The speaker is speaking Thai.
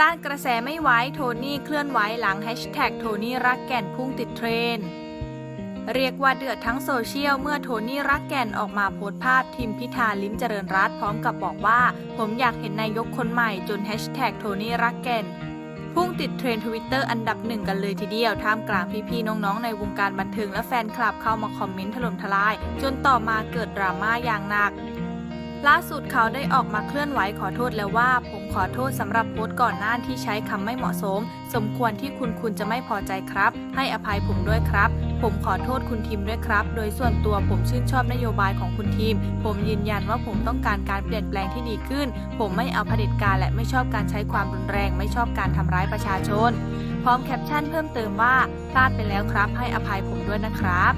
ต้านกระแสไม่ไหวโทนี่เคลื่อนไหวหลังแฮชแท็กโทนี่รักแก่นพุ่งติดเทรนด์เรียกว่าเดือดทั้งโซเชียลเมื่อโทนี่รักแก่นออกมาโพสต์ภาพทีมพิธาลิ้มเจริญรัตพร้อมกับบอกว่า ผมอยากเห็นนายกคนใหม่จนแฮชแท็กโทนี่รักแก่นพุ่งติดเทรนด์ทวิตเตอร์อันดับหนึ่งกันเลยทีเดียว ท่ามกลางพี่ๆน้องๆ ในวงการบันเทิงและแฟนคลับเข้ามาคอมเมนต์ถล่มทลาย จนต่อมาเกิดดราม่าอย่างหนัก ล่าสุดเขาได้ออกมาเคลื่อนไหวขอโทษแล้วว่า ผมขอโทษสำหรับโพสต์ก่อนหน้าที่ใช้คำไม่เหมาะสม สมควรที่คุณคุณจะไม่พอใจครับ ให้อภัยผมด้วยครับ ผมขอโทษคุณทีมด้วยครับ โดยส่วนตัวผมชื่นชอบนโยบายของคุณทีม ผมยืนยันว่าผมต้องการการเปลี่ยนแปลงที่ดีขึ้น ผมไม่เอาเผด็จการและไม่ชอบการใช้ความรุนแรง ไม่ชอบการทำร้ายประชาชน พร้อมแคปชั่นเพิ่มเติมว่าพลาดไปแล้วครับ ให้อภัยผมด้วยนะครับ